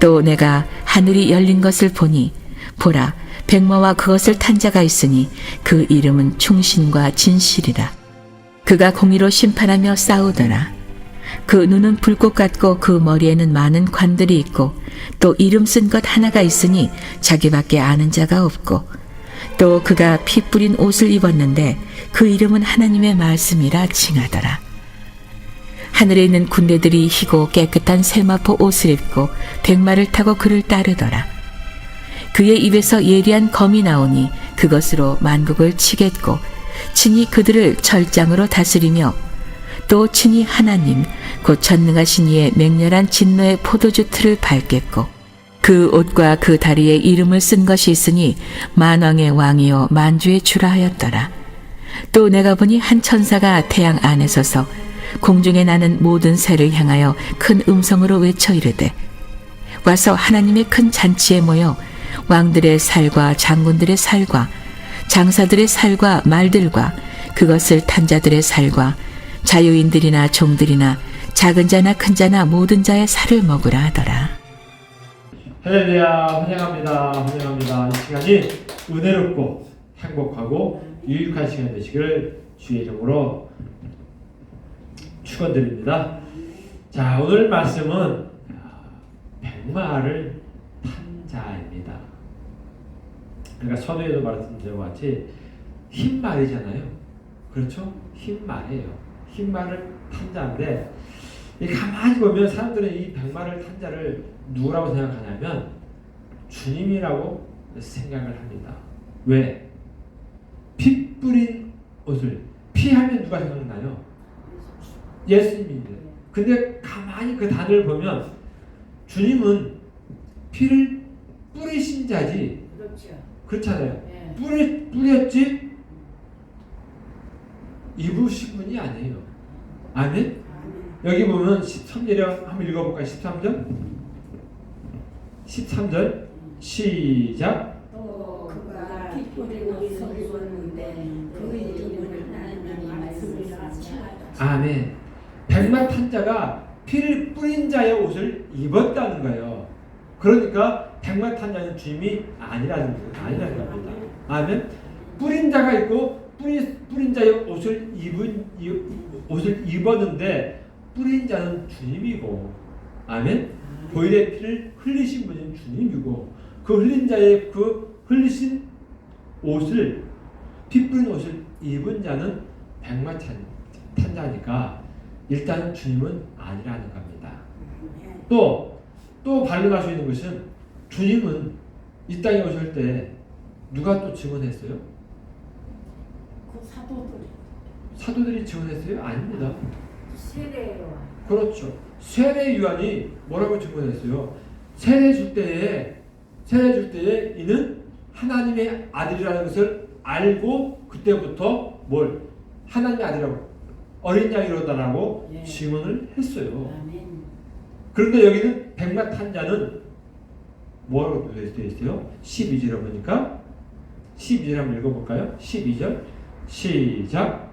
또 내가 하늘이 열린 것을 보니 보라 백마와 그것을 탄 자가 있으니 그 이름은 충신과 진실이라. 그가 공의로 심판하며 싸우더라. 그 눈은 불꽃 같고 그 머리에는 많은 관들이 있고 또 이름 쓴 것 하나가 있으니 자기밖에 아는 자가 없고 또 그가 피 뿌린 옷을 입었는데 그 이름은 하나님의 말씀이라 칭하더라 하늘에 있는 군대들이 희고 깨끗한 세마포 옷을 입고 백마를 타고 그를 따르더라. 그의 입에서 예리한 검이 나오니 그것으로 만국을 치겠고 친히 그들을 철장으로 다스리며 또 친히 하나님 곧 전능하신 이의 맹렬한 진노의 포도주 틀을 밟겠고 그 옷과 그 다리에 이름을 쓴 것이 있으니 만왕의 왕이요 만주의 주라 하였더라. 또 내가 보니 한 천사가 태양 안에 서서 공중에 나는 모든 새를 향하여 큰 음성으로 외쳐 이르되 와서 하나님의 큰 잔치에 모여 왕들의 살과 장군들의 살과 장사들의 살과 말들과 그것을 탄 자들의 살과 자유인들이나 종들이나 작은 자나 큰 자나 모든 자의 살을 먹으라 하더라. 할렐루야 환영합니다 환영합니다 이 시간이 은혜롭고 행복하고 유익한 시간 되시기를 주의 이름으로 축원드립니다 자 오늘 말씀은 백마를 탄 자입니다 그러니까 서두에도 말씀드린 것 같이 흰 말이잖아요 그렇죠? 흰 말이에요 흰 말을 탄 자인데 이 가만히 보면 사람들은 이 백마를 탄 자를 누구라고 생각하냐면 주님이라고 생각을 합니다. 왜? 피 뿌린 옷을 피하면 누가 생각나요? 예수님인데. 근데 가만히 그 단어를 보면 주님은 피를 뿌리신 자지 그렇죠. 그렇잖아요. 예. 뿌리, 뿌렸지 입으신 분이 아니에요. 아멘? 여기 보면 13절에 한번 읽어볼까요? 13절? 13절 시작 또 그가 그 이름을 하나님이. 아멘 백마 탄자가 피를 뿌린 자의 옷을 입었다는 거예요. 그러니까 백마 탄자는 주님이 아니라는 거 아니라는 겁니다. 아멘. 뿌린 자가 있고 뿌리, 뿌린 자의 옷을 입은 이- 옷을 입었는데 뿌린 자는 주님이고 아멘. 보일의 피를 흘리신 분은 주님이고 그 흘린 자의 그 흘리신 옷을 피 뿌린 옷을 입은 자는 백마 탄, 탄자니까 일단 주님은 아니라는 겁니다. 또 또 반론할 수 있는 것은 주님은 이 땅에 오실 때 누가 또 증언했어요? 그 사도들이 사도들이 증언했어요? 아닙니다. 세례와 그렇죠. 세례 요한이 뭐라고 증언했어요? 세례 줄 때에 세례 줄 때에 이는 하나님의 아들이라는 것을 알고 그때부터 뭘 하나님의 아들이라고 어린 양이로 다라고 예. 증언을 했어요. 아멘. 그런데 여기는 백마 탄 자는 뭐라고 되어 있어요? 12절에 보니까 12절 한번 읽어볼까요? 12절 시작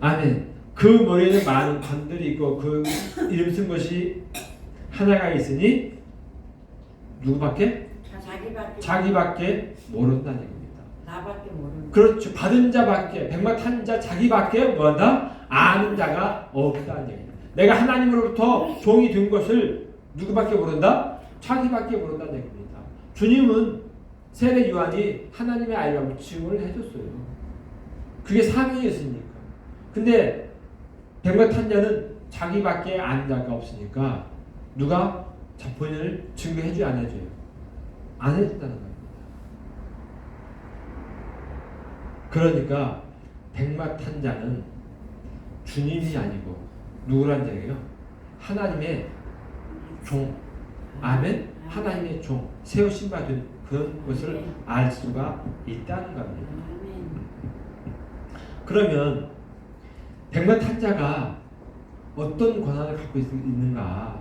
아멘. 그 머리에는 많은 관들이 있고 그 이름 쓴 것이 하나가 있으니 누구밖에? 자기밖에 자기밖에 모른다는 얘기입니다. 나밖에 모르는 그렇죠. 받은 자밖에 백마 탄자 자기밖에 뭐한다? 아는 자가 없다는 얘기입니다. 내가 하나님으로부터 종이 된 것을 누구밖에 모른다? 자기밖에 모른다는 얘기입니다. 주님은 세례 요한이 하나님의 아이라고 증언을 해줬어요. 그게 사명이었으니까. 근데 백마 탄 자는 자기밖에 아는 자가 없으니까 누가 자 본인을 증거해줘야 안 해줘요. 안 해준다는 겁니다. 그러니까 백마 탄자는 주님이 아니고 누구란 얘기예요? 하나님의 종. 아멘. 하나님의 종. 세우신 받은 그런 것을 알 수가 있다는 겁니다. 그러면 백마 탄자가 어떤 권한을 갖고 있, 있는가?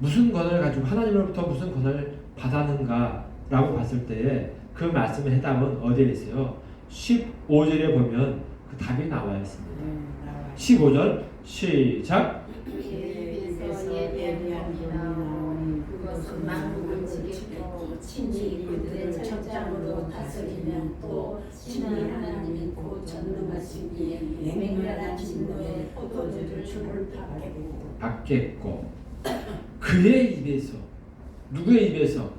무슨 권한을 가지고 하나님으로부터 무슨 권한을 받았는가라고 봤을 때에 그 말씀의 해답은 어디에 있어요? 15절에 보면 그 답이 나와 있습니다. 네, 나와요. 15절 시작. 예비에서 예비한 이 나오니 그것은 만국을 지키고 친히 그들의 철장으로 다스리면 또 친히 하나님이 곧 전능하시기에 맹렬한 진노의 포도주를 받겠고 받겠고 그의 입에서 누구의 입에서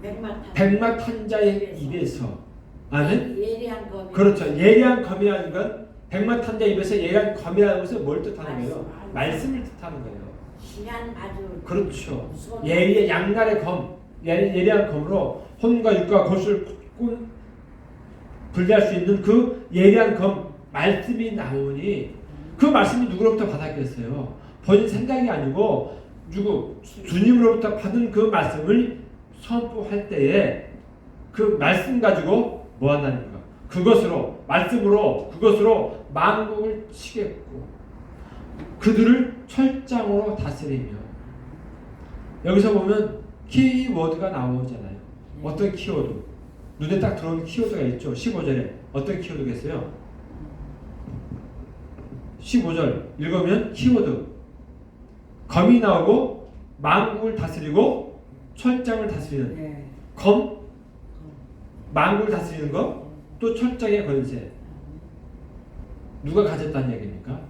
백마탄. 백마탄 자의 입에서 아는 예리한 검이. 그렇죠 예리한 검이라는 건 백마탄 자 입에서 예리한 검이라는 것은 뭘 뜻하는 거예요? 말씀. 말씀을 뜻하는 거예요. 희한 아주. 그렇죠. 예리 양날의 검 예, 예리한 검으로 혼과 육과 것을 꾼 분리할 수 있는 그 예리한 검 말씀이 나오니 그 말씀이 누구로부터 받았겠어요? 본인 생각이 아니고 누구 주님으로부터 받은 그 말씀을 선포할 때에 그 말씀 가지고 뭐 한다는 가 그것으로 말씀으로 그것으로 만국을 치겠고 그들을 철장으로 다스리며 여기서 보면 키워드가 나오잖아요. 어떤 키워드? 눈에 딱 들어오는 키워드가 있죠. 15절에 어떤 키워드겠어요? 15절 읽으면 키워드 검이 나오고 만국을 다스리고 철장을 다스리는 네. 검 만국을 다스리는 것또 철장의 권세 누가 가졌다는 얘기입니까?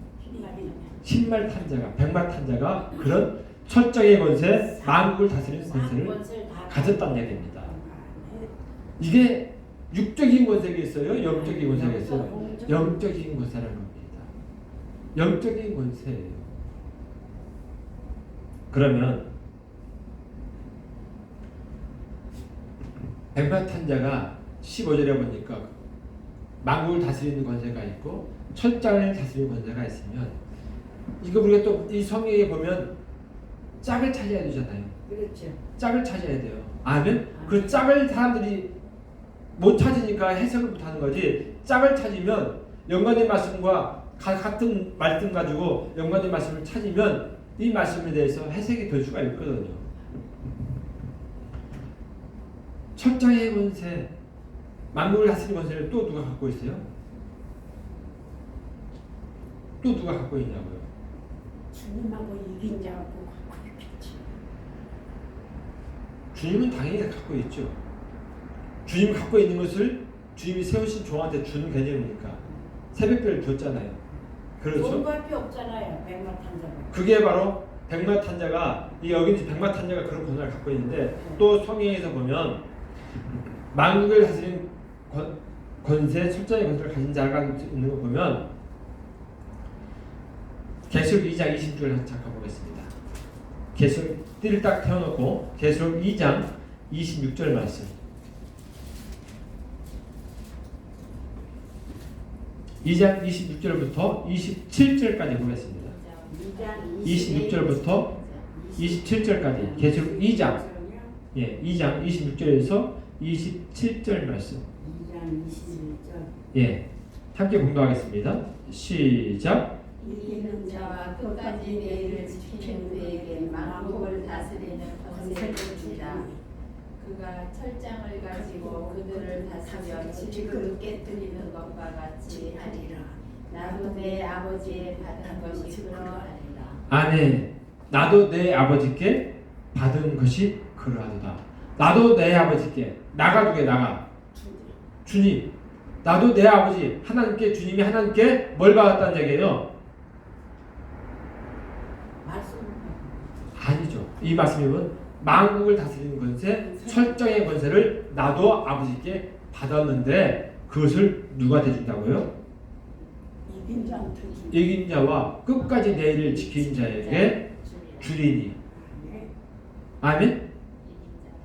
신말 탄자가 백마 탄자가 그런 철장의 권세 만국을 다스리는 권세를 가졌다는 얘기입니다. 이게 육적인 권세가 있어요. 영적인 권세가 있어요. 영적인 권세라는 겁니다. 영적인 권세예요. 그러면 백마탄자가 15절에 보니까 만국을 다스리는 권세가 있고 철장을 다스리는 권세가 있으면 이거 우리가 또 이 성경에 보면 짝을 찾아야 되잖아요. 그렇죠. 짝을 찾아야 돼요. 아멘. 그 짝을 사람들이 못 찾으니까 해석을 못 하는 거지. 짝을 찾으면 연관된 말씀과 가- 같은 말씀 가지고 연관된 말씀을 찾으면 이 말씀에 대해서 해석이 될 수가 있거든요. 철장의 권세, 만국을 다스리는 권세를 또 누가 갖고 있어요? 또 누가 갖고 있냐고요? 주님하고 이긴 자하고 갖고 있겠지. 주님은 당연히 갖고 있죠. 주님 갖고 있는 것을 주님이 세우신 종한테 주는 개념이니까 새벽별을 줬잖아요. 그렇죠? 돈밖에 없잖아요. 백마 탄자가. 그게 바로 백마 탄자가 이 여기 있는 백마 탄자가 그런 권한을 갖고 있는데 또 성경에서 보면 만국을 다스리는 권, 권세, 철저의 권세를 가진 자가 있는 거 보면 계시록 2장 20절을 잠깐 보겠습니다. 계시록 띠를 딱 태워놓고 계시록 2장 26절 말씀. 2장 26절부터 27절까지 보겠습니다. 2장 26절부터 27절까지 계시록 2장 예, 2장 26절에서 27절 말씀. 2장 21절. 예. 함께 공부하겠습니다. 시작. 이기는 자와 끝까지 내일을 지키는 그에게 만국을 다스리는 권세를 주리라 그가 철장을 가지고 그들을 다스려 지극을 깨뜨리는 것과 같이 하리라 나도 내 아버지의 받은 것이 그러하리라 아멘. 나도 내 아버지께 받은 것이 그러하도다. 나도 내 아버지께 나가 누게 나가 주님. 나도 내 아버지 하나님께 주님이 하나님께 뭘 받았다는 얘기예요? 말씀. 아니죠. 이 말씀이면 만국을 다스리는 권세, 철정의 권세를 나도 아버지께 받았는데 그것을 누가 대준다고요? 이긴 자한테 주. 이긴 자와 끝까지 내 일을 지킨 자에게 주리니. 네. 아멘.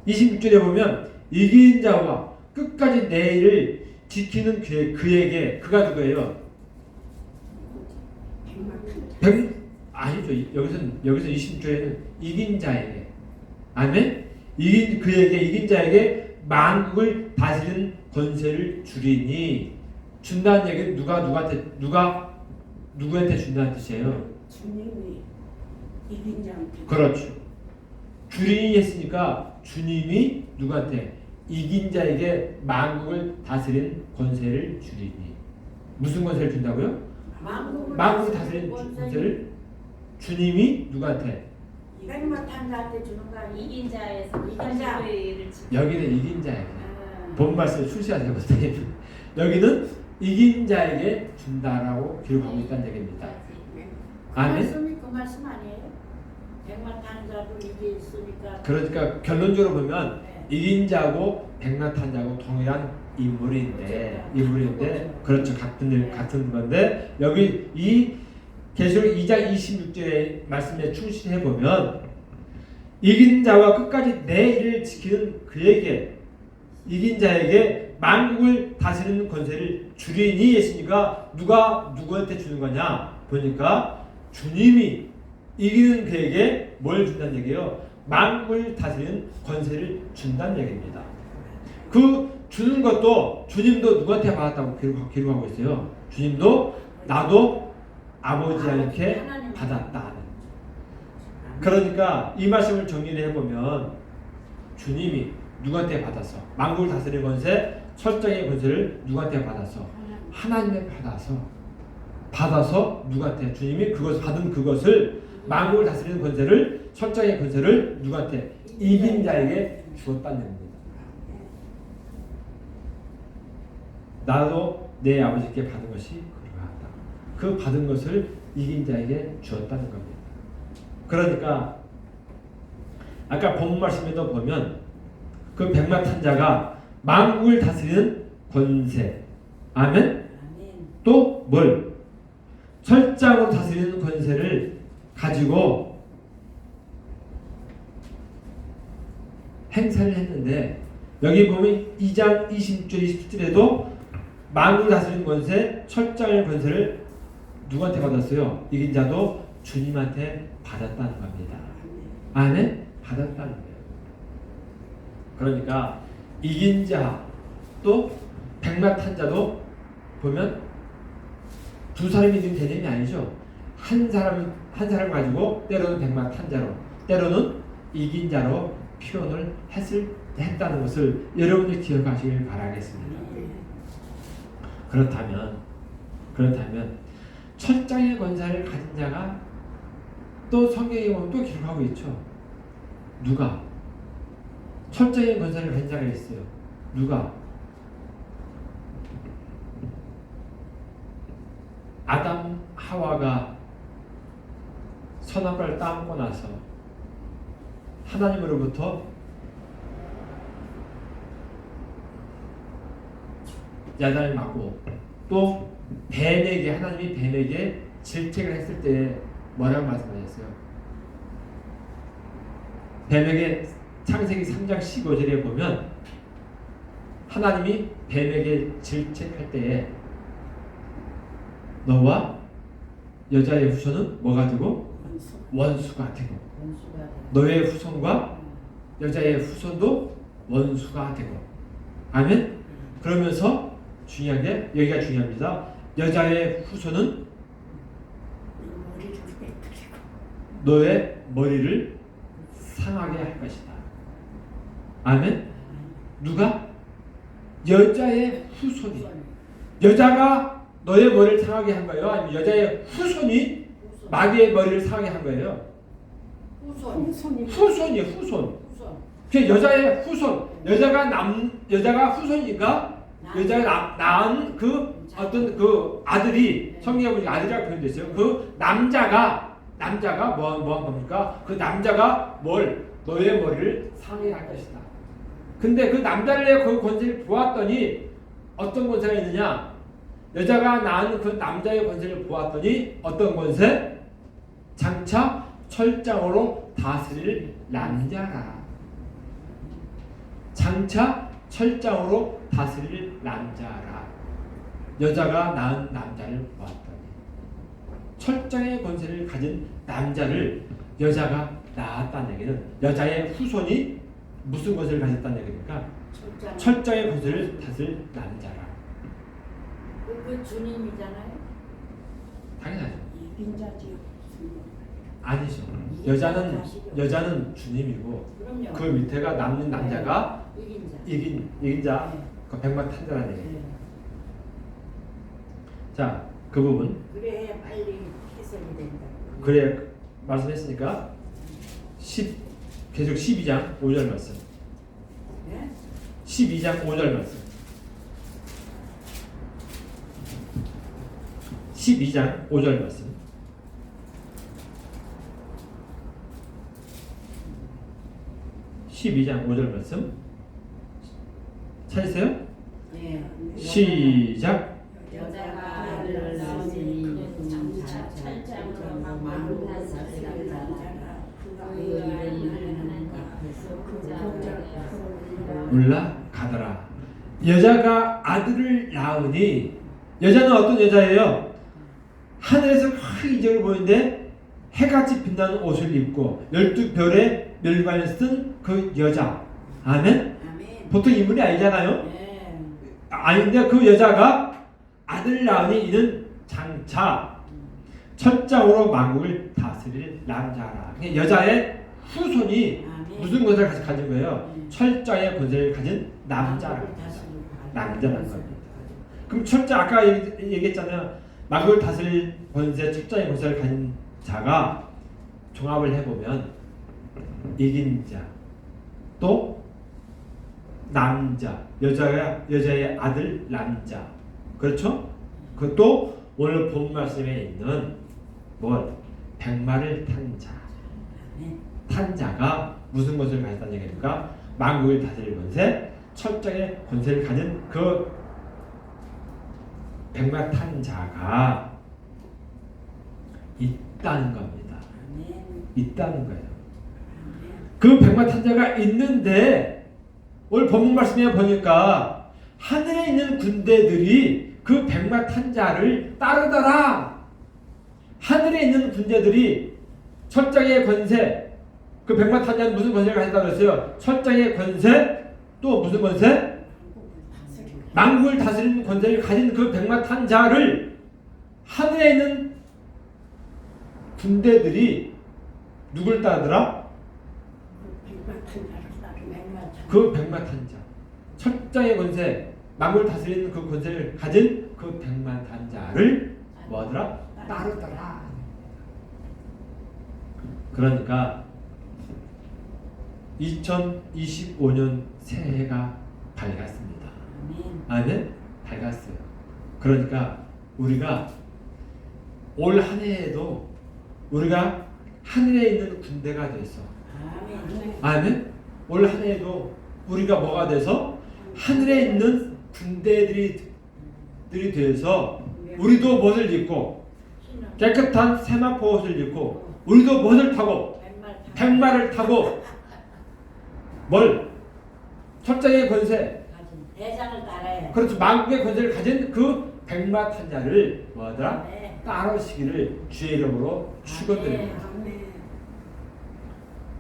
26절에 보면 이긴 자와 끝까지 내 일을 지키는 그, 그에게 그가 누구예요? 백 아니죠. 여기서는 여기서 26절에는 이긴 자에게 아멘. 이긴 그에게 이긴 자에게 만국을 다스리는 권세를 주리니 준다는 얘기는 누가 누구한테 누가 누구한테 준다는 뜻이에요. 주님이 이긴 자한테. 그렇죠. 주리니 했으니까 주님이 누구한테 이긴 자에게 만국을 다스린 권세를 주리니 무슨 권세를 준다고요? 만국을 만국을 다스린 권세를 주님이 누구한테? 백마 탄자한테 주는 거 아니야? 이긴 자에서 이긴 자. 이를 지키는 여기는 이긴 자에게 아. 본 말씀 출시하세요 선생님 여기는 이긴 자에게 준다라고 기록하고 있다는 얘기입니다 그 아멘. 말씀이 그 말씀 아니에요? 백마 탄자도 이게 있으니까 그러니까 결론적으로 보면 네. 이긴 자고 백마탄 자고 동일한 인물인데 인물인데 그렇죠 같은 일 같은 건데 여기 이 계시록 2장 26절의 말씀에 충실해 보면 이긴 자와 끝까지 내 일을 지키는 그에게 이긴 자에게 만국을 다스리는 권세를 주리니 했으니까 누가 누구한테 주는 거냐 보니까 주님이 이기는 그에게 뭘 준다는 얘기예요? 만국을 다스리는 권세를 준다는 얘기입니다. 그 주는 것도 주님도 누구한테 받았다고 기록, 기록하고 있어요. 주님도 나도 아버지 하나님께 받았다. 그러니까 이 말씀을 정리를 해보면 주님이 누구한테 받아서 만국을 다스리는 권세, 철장의 권세를 누구한테 받아서 하나님의 받아서 받아서 누구한테 주님이 그것 받은 그것을 만국을 다스리는 권세를 철장의 권세를 누구한테 이긴 자에게 주었다는 얘기입니다. 나도 내 아버지께 받은 것이 그 받은 것을 이긴 자에게 주었다는 겁니다. 그러니까 아까 본 말씀에도 보면 그 백마 탄 자가 만국을 다스리는 권세 아멘. 또 뭘? 철장으로 다스리는 권세를 가지고 행사를 했는데 여기 보면 2장 26절 27절에도 만국을 다스리는 권세, 철장의 권세를 누구한테 받았어요? 이긴 자도 주님한테 받았다는 겁니다. 아멘? 받았다는 거예요. 그러니까 이긴 자 또 백마탄 자도 보면 두 사람이 있는 개념이 아니죠. 한 사람 한 사람 가지고 때로는 백마탄 자로 때로는 이긴 자로 표현을 했을 했다는 것을 여러분들 기억하시길 바라겠습니다. 그렇다면 그렇다면 철장의 권세를 가진 자가 또 성경에 보면 또 기록하고 있죠. 누가 철장의 권세를 가진 자가 있어요. 누가 아담 하와가 선악과를 따먹고 나서 하나님으로부터 야단을 맞고 또 뱀에게 하나님이 뱀에게 질책을 했을 때 뭐라고 말씀하셨어요? 뱀에게 창세기 3장 15절에 보면 하나님이 뱀에게 질책할 때에 너와 여자의 후손은 뭐가 되고 원수. 원수가 되고. 너의 후손과 여자의 후손도 원수가 되고 아멘. 그러면서 중요한 게 여기가 중요합니다. 여자의 후손은. 너의 머리를 상하게 할 것이다. 아멘. 누가 여자의 후손이 여자가 너의 머리를 상하게 한 거예요? 아니면 여자의 후손이 후손. 마귀의 머리를 상하게 한 거예요? 후손. 후손이. 후손. 그 여자의 후손, 여자가 남 여자가 후손이니까 여자가 나, 낳은 그 어떤 그 아들이 성경에 보니까 아들이라고 표현됐어요. 그 남자가 남자가 뭐 뭐한 겁니까? 그 남자가 뭘 너의 머리를 상해할 것이다. 근데 그 남자를 그 권세를 보았더니 어떤 권세가 있느냐? 여자가 낳은 그 남자의 권세를 보았더니 어떤 권세? 장차 철장으로 다스릴 남자라. 장차 철장으로 다스릴 남자라. 여자가 낳은 남자를 보았더니 철장의 권세를 가진 남자를 여자가 낳았다는 얘기는 여자의 후손이 무슨 권세를 가졌다는 얘기입니까? 철장. 철장의 권세를 다스릴 남자라. 그, 그 주님이잖아요. 당연하죠. 이긴 자지요. 아니죠. 여자는 여자는 주님이고 그럼요. 그 밑에가 남는 남자가 이긴 자. 이긴 이긴 자, 네. 그 백마 탄자라는 얘기. 네. 자, 그 부분 그래야 빨리 해석이 된다. 그래 말씀했으니까 10 계속 12장 5절 말씀. 네? 12장 5절 말씀. 12장 5절 말씀. (12장 5절) 말씀 찾으세요? 네. 시작 여자가 아들을 낳으니 장차 그 이름을 하나님 앞에서 그자 올라가더라 여자가 아들을 낳으니 여자는 어떤 여자예요? 하늘에서 큰 이적을 보이는데 해같이 빛나는 옷을 입고 열두 별의 멸관을 쓴 그 여자 아멘? 보통 인물이 아니잖아요 네. 아닌데 그 여자가 아들 낳으니 이는 장차 첫장으로 만국을 다스릴 남자라 그러니까 여자의 후손이 아멘. 무슨 권세를 가지- 가진 거예요? 네. 철장의 권세를 가진 남자라 남자라는 겁니다. 그럼 철자 아까 얘기- 얘기했잖아요. 만국을 다스릴 권세, 철자의 권세를 가진 자가 종합을 해보면 이긴 자, 또 남자, 여자가 여자의 아들 남자, 그렇죠? 그것도 오늘 본 말씀에 있는 뭘 백마를 탄 자, 아멘. 탄 자가 무슨 것을 가졌다는 얘기입니까? 만국을 다스릴 권세, 철장의 권세를 가진 그 백마 탄 자가 있다는 겁니다. 있다는 거예요. 그 백마 탄 자가 있는데 오늘 본문 말씀에 보니까 하늘에 있는 군대들이 그 백마 탄 자를 따르더라. 하늘에 있는 군대들이 철장의 권세, 그 백마 탄 자는 무슨 권세를 가졌다고 그랬어요? 철장의 권세, 또 무슨 권세? 만국을 다스리는 권세를 가진 그 백마 탄 자를 하늘에 있는 군대들이 누굴 따르더라? 그 백마 탄 자. 철장의 권세, 만국을 다스리는 그 권세를 가진 그 백마 탄 자를 뭐하더라? 따르더라. 그러니까 2025년 새해가 밝았습니다. 아멘. 아멘? 밝았어요. 그러니까 우리가 올 한 해에도 우리가 하늘에 있는 군대가 돼서 아멘. 아멘? 올 한 해에도 우리가 뭐가 돼서? 하늘에 있는 군대들이 들이 돼서 우리도 입고 신은 깨끗한 세마포 옷을 입고 우리도 멋을 타고 백마를 타고 뭘? 철장의 권세. 대장을 따라야 그렇죠 만국의 권세를 가진 그 백마 탄자를 뭐하더라? 네. 따르시기를 주의 이름으로 축원드립니다.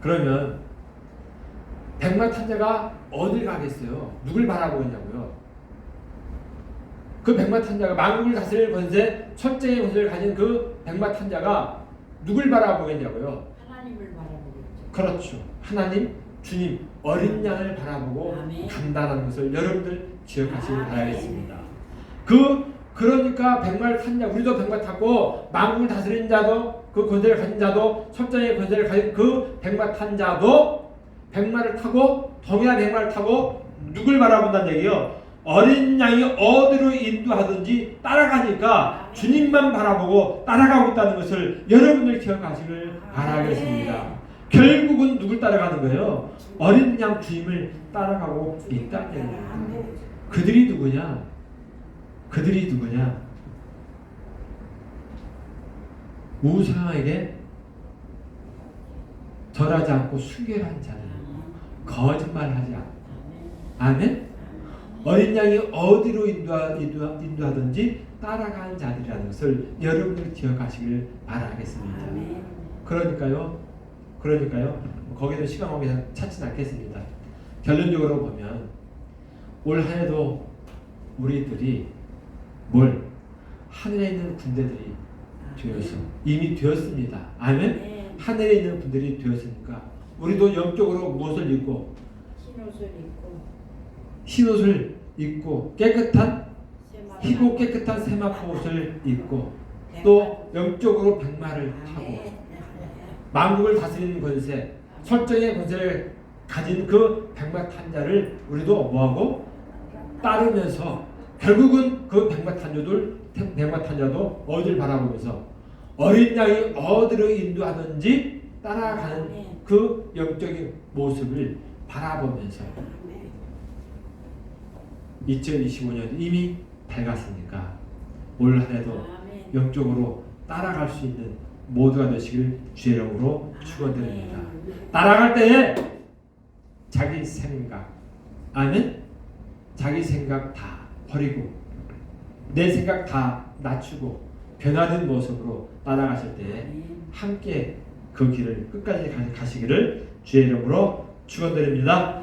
그러면 백마 탄자가 어딜 가겠어요? 누굴 바라보고 있냐고요? 그 백마 탄자가 만국을 다스릴 권세, 첫째의 권세를 가진 그 백마 탄자가 누굴 바라보겠냐고요? 하나님을 바라보겠죠. 그렇죠. 하나님, 주님, 어린 양을 바라보고 아멘. 간다는 것을 여러분들 기억하시길 아멘. 바라겠습니다. 그 그러니까 백마를 탄 자, 우리도 백마 타고 만국을 다스린 자도 그 권세를 가진 자도 첫째의 권세를 가진 그 백마 탄 자도 백마를 타고 동일한 백마를 타고 누굴 바라본다는 얘기요. 어린 양이 어디로 인도하든지 따라가니까 주님만 바라보고 따라가고 있다는 것을 여러분들 기억하시길 바라겠습니다. 결국은 누굴 따라가는 거예요? 어린 양 주님을 따라가고 얘기예요. 그들이 누구냐? 그들이 누구냐? 우상에게 절하지 않고 순결한 자들, 거짓말하지 않고, 아멘. 어린 양이 어디로 인도하, 인도하, 인도하 든지 따라가는 자들이라는 것을 여러분들 기억하시길 바라겠습니다. 그러니까요, 그러니까요, 거기도 시간 관계상 찾진 않겠습니다. 결론적으로 보면 올 한해도 우리들이 뭘 하늘에 있는 군대들이 되어서 이미 되었습니다. 아멘. 네. 하늘에 있는 군대들이 되었으니까 우리도 영적으로 무엇을 입고? 흰옷을 입고. 흰옷을 입고 깨끗한 희고 깨끗한 세마포 옷을 입고 또 영적으로 백마를 타고 만국을 다스리는 권세, 설정의 권세를 가진 그 백마 탄자를 우리도 뭐하고 따르면서 결국은 그 백마 탄자들 백마 탄자도 어디를 바라보면서 어린 양이 어디로 인도하는지 따라가는 그 영적인 모습을 바라보면서 2025년 이미 밝았으니까 올 한해도. 영적으로 따라갈 수 있는 모두가 되시길 주의 이름으로 축원드립니다. 따라갈 때에 자기 생각 아멘 자기 생각 다 버리고 내 생각 다 낮추고 변화된 모습으로 따라가실 때에 함께 그 길을 끝까지 가- 가시기를 주의 이름으로 축원드립니다.